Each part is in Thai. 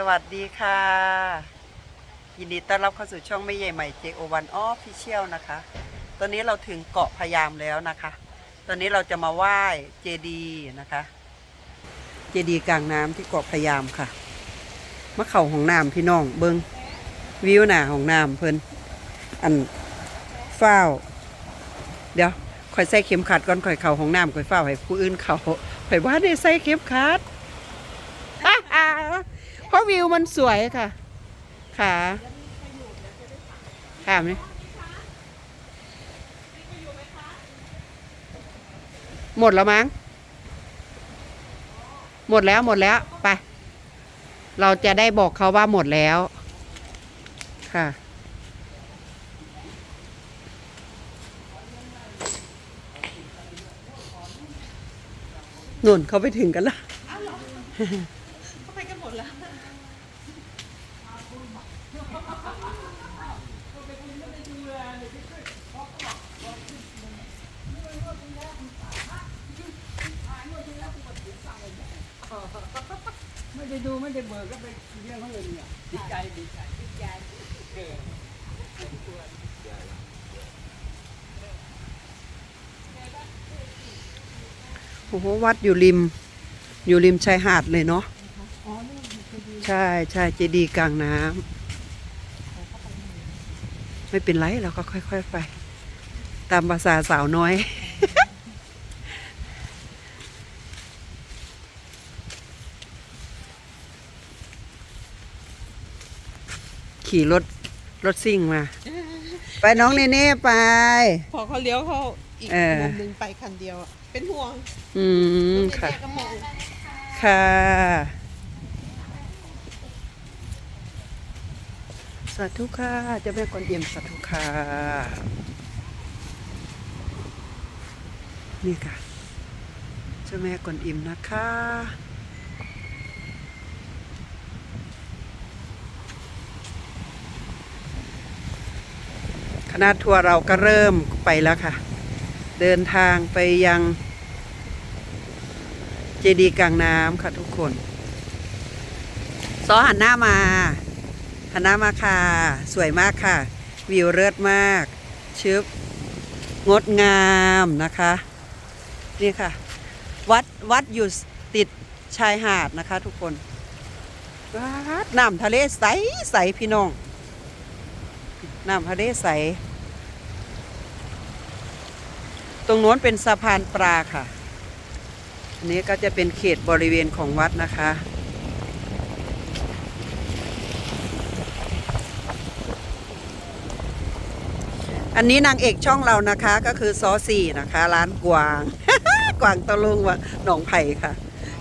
สวัสดีค่ะ ยินดีต้อนรับเข้าสู่ช่องไม่ใหญ่ใหม่ JO1 Official นะคะ ตอนนี้เราถึงเกาะพยามแล้วนะคะ ตอนนี้เราจะมาไหว้เจดีนะคะ เจดีกลางน้ำที่เกาะพยามค่ะมะเข่าของน้ำพี่น้องเบิงวิวหนาของน้ำเพิ่นอันฟ้า เดี๋ยวคอยใส่เข็มขัดก่อนคอยเข่าของน้ำคอยฟ้าให้ผู้อื่นเขาคอยว่าได้ใส่เข็มขัดเพ ราะวิวมันสวยค่ะขาขาไหมหมดแล้วมั้ง หมดแล้วหมดแล้ว ไป เราจะได้บอกเขาว่าหมดแล้ว ค่ะนุ่นเขาไปถึงกันละ ไปกันหมดแล้วไม่ได้ดูไม่ได้เบิกก็ไปเลี้ยงเขาเลยเนี่ยดีใจดีใจดีใจโอ้โหวัดอยู่ริม อยู่ริมชายหาดเลยเนาะ ใช่ใช่เจดีย์กลางน้ำไม่เป็นไรเราก็ค่อย ๆ ไป ตามภาษาสาวน้อย ขี่รถรถซิ่งมา ไปน้องเนเน่ไป พอเขาเลี้ยวเขาอีกเออ มุมหนึ่งไปคันเดียวอะเป็นห่วงอืม ค่ะแยกก็มอง ค่ะาธุค่ะเจ้าแม่กวนเอี่ยมสาธุค่ะนี่ค่ะเจ้าแม่กวนอิมนะคะคณะทัวร์เราก็เริ่มไปแล้วค่ะ เดินทางไปยังเจดีย์กลางน้ำค่ะทุกคน ซอหันหน้ามา หันามาค่ะ สวยมากค่ะ วิวเลิศมาก ชึบ งดงามนะคะ นี่ค่ะ วัดวัดอยู่ติดชายหาดนะคะทุกคนวัดน้ำทะเลใสใสพี่น้อง น้ำทะเลใส ตรงโน้นเป็นสะพานปลาค่ะอันนี้ก็จะเป็นเขตบริเวณของวัดนะคะ อันนี้นางเอกช่องเรานะคะก็คือซอสี่นะคะ ร้านกวาง กวางตะลุงว่าหนองไผ่ค่ะ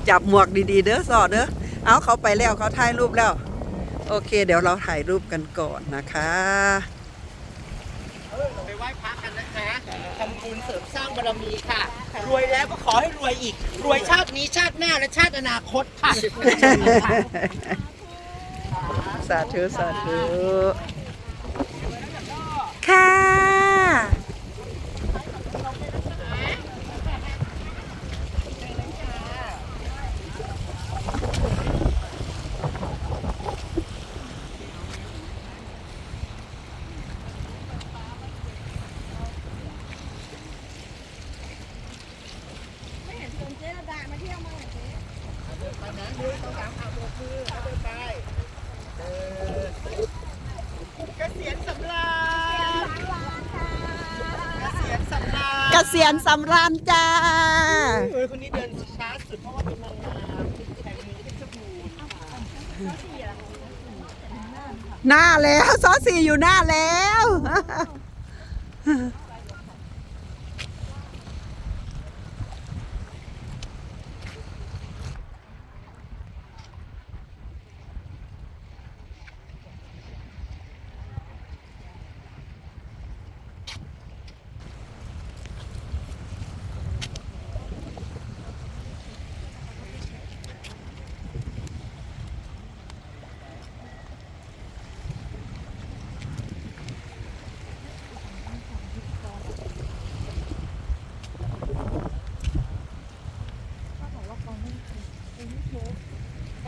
จับหมวกดีๆ เด้อสอเด้อเอาเขาไปแล้วเขาถ่ายรูปแล้ว โอเค เดี๋ยวเราถ่ายรูปกันก่อนนะคะไปไหว้พระกันนะคะทำบุญเสริมสร้างบารมีค่ะ รวยแล้วก็ขอให้รวยอีก รวยชาตินี้ชาติหน้าและชาติอนาคตค่ะ สาธุสาธุค่ะ เกษียณสำราญเกษียณสำ สียนสำราญจ้า เออคนนี้เดินช้าสุดเพราะว่าเป็นนางงามแข่งมือเพชรบูรณ์หน้าแล้วซอสสี่อยู่หน้าแล้ว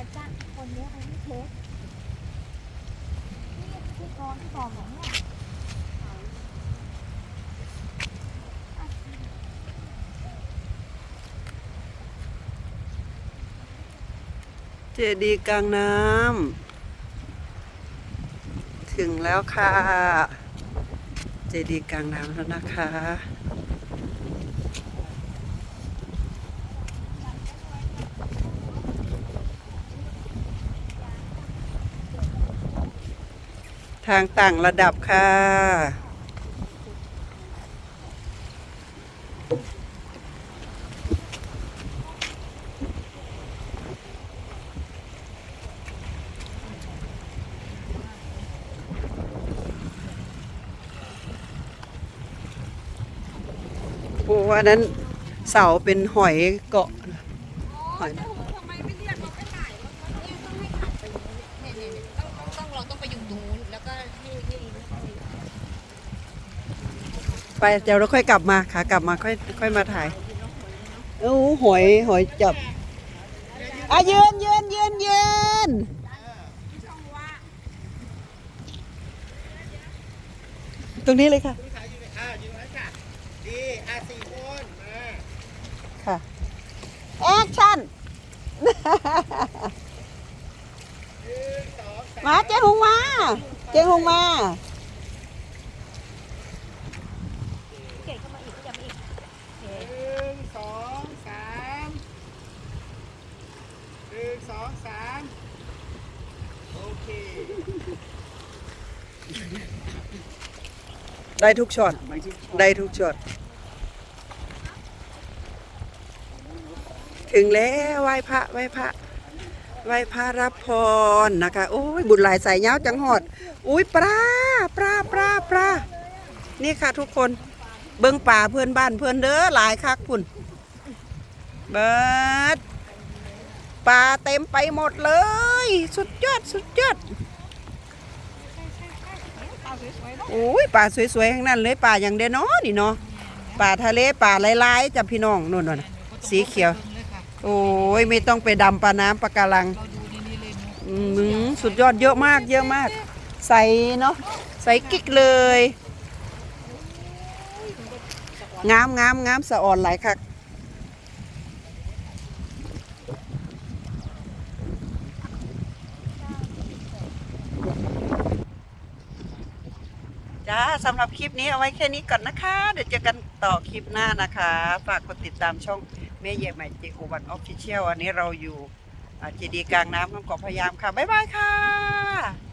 ก จ้างคนเนี้ยไปที่เทสนี่ ที่กองที่บอกของเนี่ยเจดีย์กลางน้ำถึงแล้วค่ะ เจดีย์กลางน้ำแล้วนะคะ ทางต่างระดับค่ะ โอ้อันนั้นเสาเป็นหอยเกาะหอย ทำไมไม่เรียกเราไปถ่ายรถเนี่ยต้องให้ถ่ายไปเนี่ยเนี่ยเนี่ยต้องต้องเราต้องไปอยู่ตรงนู้นแล้วก็ให้ให้ ไปเดี๋ยวเราค่อยกลับมาขากลับมาค่อยค่อยมาถ่ายโอ้หอยหอยจับอะยืนยืนยืนยืนตรงนี้เลยค่ะคุณขายอยู่ไหนอ่าอยู่ไหนค่ะดีอะสี่คนมาค่ะแอคชั่นมาเจ๊หงมาเจ๊หงมา เก่งเข้ามาอีกก็จะมาอีก หนึ่งสองสามหนึ่งสองสามโอเค ได้ทุกช็อตได้ทุกช็อตถึงแล้วไหว้พระไหว้พระไหว้พระรับพรนะคะ โอ้ยบุญหลายสายเย้าจังหอด อุ้ยปลาปลาปลาปลานี่ค่ะทุกคนเบิ้งป่าเพื่อนบ้านเพื่อนเด้อหลายคักพุ่นเบิดปลาเต็มไปหมดเลย สุดยอดสุดยอด โอ้ยป่าสวยๆทั้งนั้นเลยป่าอย่างเดนอนี่เนาะป่าทะเลป่าลายๆจ้ะพี่น้องนู่นน่ะสีเขียว โอ้ยไม่ต้องไปดำปลาน้ำปลาการังอืมสุดยอดเยอะมากเยอะมาก ใสเนาะใสกิ๊กเลยงามงามงามสะอ่อนหลายคัก จ้าสำหรับคลิปนี้เอาไว้แค่นี้ก่อนนะคะ เดี๋ยวเจอกันต่อคลิปหน้านะคะ ฝากกดติดตามช่องแม่เย่ใหม่เจโอวันออฟฟิเชียลอันนี้เราอยู่เจดีย์กลางน้ำน้ำเกาะพะยามค่ะ บ๊ายบายค่ะ